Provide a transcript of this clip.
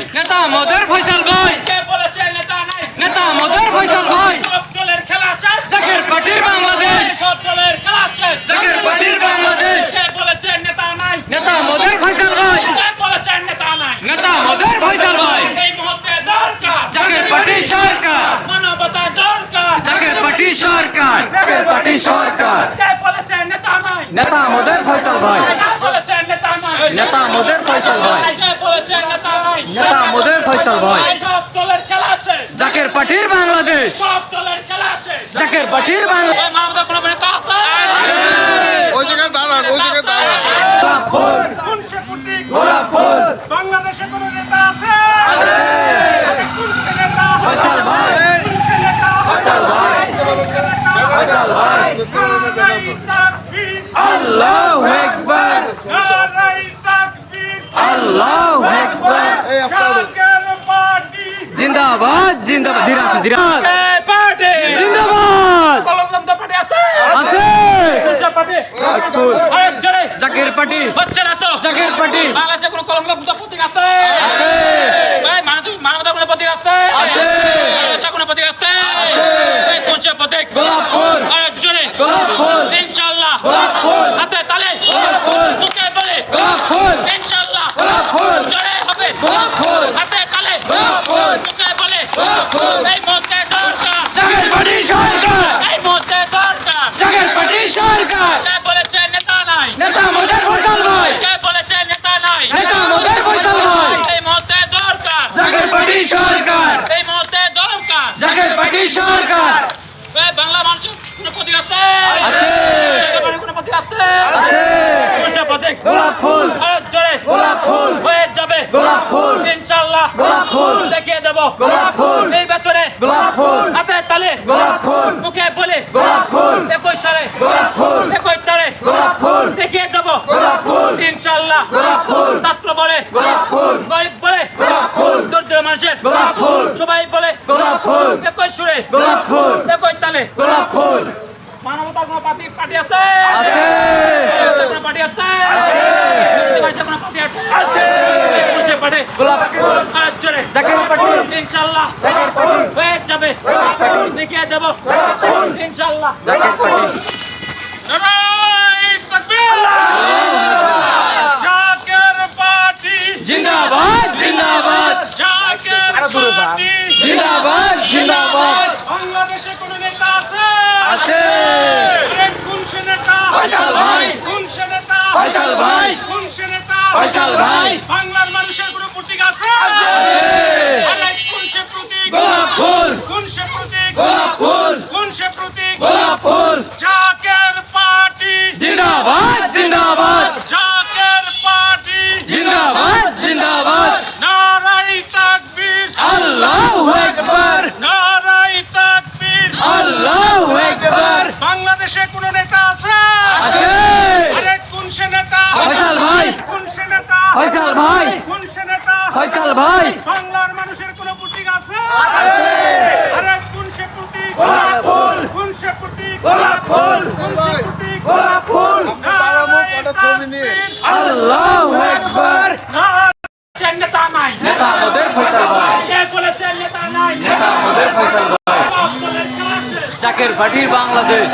নাই নেতা মদের ফয়সাল ভাই। কে বলেছে নেতা নাই? নেতা মদের ফয়সাল ভাই। সব দলের খেলা শেষ। জাকের পার্টির বাংলাদেশ। সব দলের খেলা শেষ। জাকের পার্টির বাংলাদেশ। কে বলেছে নেতা নাই? নেতা মদের ফয়সাল ভাই। কে বলেছে নেতা নাই? নেতা মদের ফয়সাল ভাই। এই মুহূর্তে দরকার। জাকের পার্টি সরকার। মানবতা দরকার। জাকের পার্টি সরকার। জাকের পার্টি সরকার। কে বলেছে নেতা মদের ফয়সাল ভাই। বাংলাদেশে। কোনো নেতা আছে? নেতা ফয়সাল ভাই নেতা ফয়সাল ভাই। ফয়সাল ভাই। নারাই তাকবীর আল্লাহু জিন্দাবাদ ধীরে আছে ধীরে আছে। এই পার্টি। জিন্দাবাদ! কলম পার্টি আছে। আছে! কোনসে পার্টি। ফুল আরে জোরে। জাকের পার্টি। হচ্ছে না তো। জাকের পার্টি। বাংলাদেশে কোনো কলম প্রতীক আছে? আছে। ভাই মানব মানবতা কোনো প্রতীক আছে? আছে। বাংলাদেশে কোনো প্রতীক আছে? এই কোনসে প্রতীক। গোলাপ ফুল। আরে জোরে। গোলাপ ফুল। ইনশাআল্লাহ। গোলাপ ফুল হাতে তালে গোলাপ ফুল মুখে বলে গোলাপ ফুল ইনশাআল্লাহ গোলাপ ফুল জোরে হবে গোলাপ ফুল হাতে তালে গোলাপ ফুল মুখে বলে গোলাপ ফুল এই মুহূর্তে দরকার জাকের পার্টি সরকার এই মুহূর্তে দরকার জাকের পার্টি সরকার। বলেছে নেতা নাই। নেতা আমাদের ফয়সাল ভাই। বলেছে নেতা নাই। নেতা আমাদের ফয়সাল ভাই। এই মুহূর্তে দরকার। জাকের পার্টি সরকার। এই মুহূর্তে দরকার। জাকের পার্টি সরকার। বাংলা মানুষের কোনো আছে? কোনো প্রতীক আছে। গোলাপ ফুল। জোরে গোলাপ ফুল। হয়ে যাবে। গোলাপ ফুল। গোলাপ ফুল। দেখিয়ে দেব। গোলাপ ফুল। এই বছরে গোলাপ ফুল হাতে তালে গোলাপ ফুল মুখে বলে গোলাপ ফুল একুশ সালে গোলাপ ফুল একুশ তালে গোলাপ ফুল দেখিয়ে দেব গোলাপ ফুল ইনশাআল্লাহ গোলাপ ফুল ছাত্র বলে গোলাপ ফুল গরিব বলে গোলাপ ফুল দরিদ্র মানুষের গোলাপ ফুল সবাই বলে গোলাপ ফুল একুশ সুরে। গোলাপ ফুল একুশ তালে। গোলাপ ফুল মানবতার কোনো পার্টি পার্টি আছে? আছে। কোনো পার্টি আছে? আছে। কোনো পার্টি আছে? আছে। কোনসে পার্টি গোলাপ ফুল আর জোরে। জাকের পার্টি ইনশাআল্লাহ। জাকের পার্টি হয়ে যাবে। দেখিয়ে ইনশাআল্লাহ। জাকের পার্টি নারাই তাকবীর জাকের পার্টি জিন্দাবাদ জিন্দাবাদ জাকের পার্টি জিন্দাবাদ জিন্দাবাদ বাংলাদেশে কোন নেতা আছে আছে। কোন সে নেতা ফয়সাল ভাই। কোন সে নেতা ফয়সাল ভাই। কোন সে নেতা ফয়সাল ভাই। বাংলার মানুষের কোন প্রতীক আছে আছে। আল্লাহু আকবার। নেতা নাই। ভাটির বাংলাদেশ।